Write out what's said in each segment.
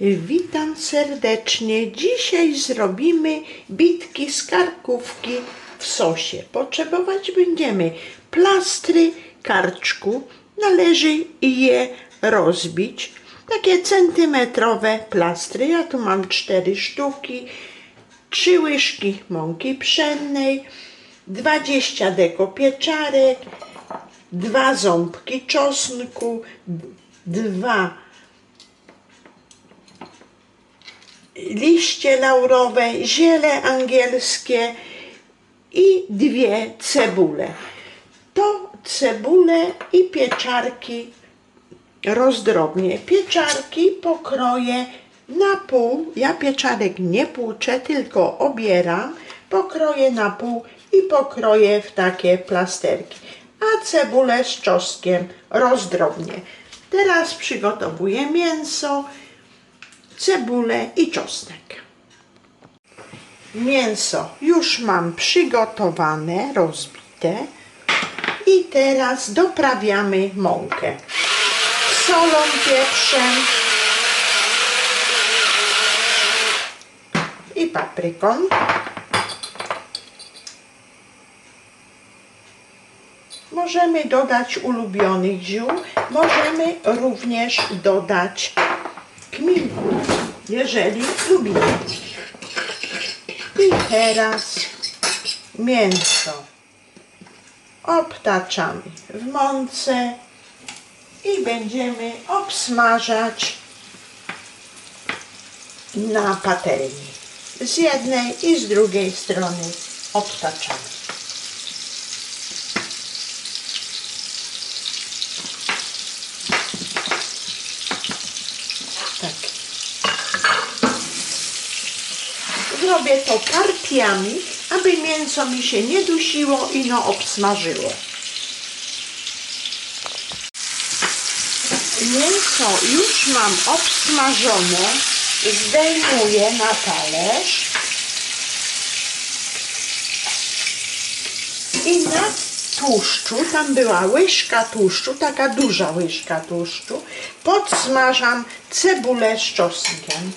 Witam serdecznie. Dzisiaj zrobimy bitki z karkówki w sosie. Potrzebować będziemy plastry karczku. Należy je rozbić. Takie centymetrowe plastry. Ja tu mam cztery sztuki. Trzy łyżki mąki pszennej. 20 deko pieczarek. Dwa ząbki czosnku. Dwa liście laurowe, ziele angielskie i dwie cebule. To cebule i pieczarki rozdrobnię. Pieczarki pokroję na pół. Ja pieczarek nie płuczę, tylko obieram. Pokroję na pół i pokroję w takie plasterki. A cebulę z czosnkiem rozdrobnię. Teraz przygotowuję mięso cebulę i czosnek. Mięso już mam przygotowane, rozbite i teraz doprawiamy mąkę. Solą, pieprzem i papryką. Możemy dodać ulubionych ziół, możemy również dodać kminku, jeżeli lubimy. I teraz mięso obtaczamy w mące i będziemy obsmażać na patelni. Z jednej i z drugiej strony obtaczamy. Tak. Zrobię to partiami, aby mięso mi się nie dusiło i no obsmażyło. Mięso już mam obsmażone, zdejmuję na talerz i na tłuszczu, tam była łyżka tłuszczu, taka duża łyżka tłuszczu, podsmażam cebulę z czosnkiem.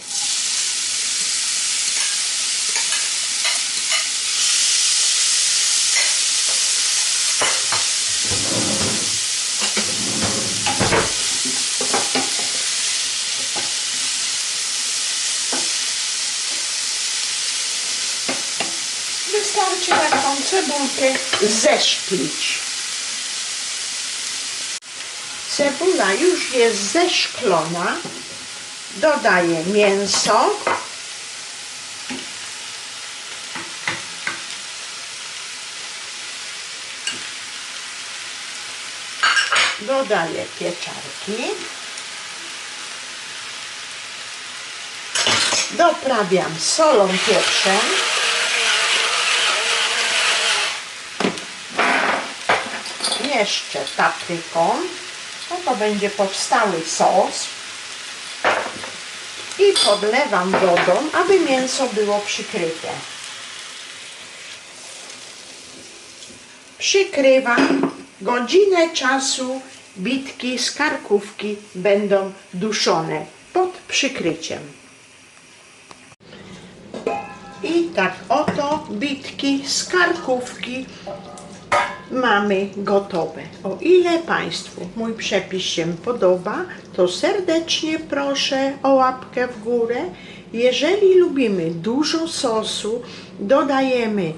Wystarczy taką cebulkę zeszklić. Cebula już jest zeszklona. Dodaję mięso. Dodaję pieczarki. Doprawiam solą, pieprzem. Jeszcze papryką. No to będzie powstały sos. I podlewam wodą, aby mięso było przykryte. Przykrywam. Godzinę czasu bitki z karkówki będą duszone pod przykryciem. I tak oto bitki z karkówki mamy gotowe. O ile Państwu mój przepis się podoba, to serdecznie proszę o łapkę w górę. Jeżeli lubimy dużo sosu, dodajemy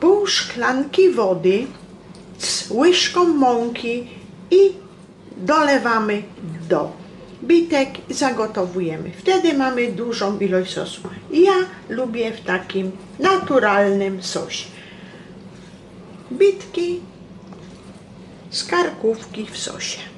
pół szklanki wody z łyżką mąki i dolewamy do bitek i zagotowujemy. Wtedy mamy dużą ilość sosu. Ja lubię w takim naturalnym sosie bitki z karkówki w sosie.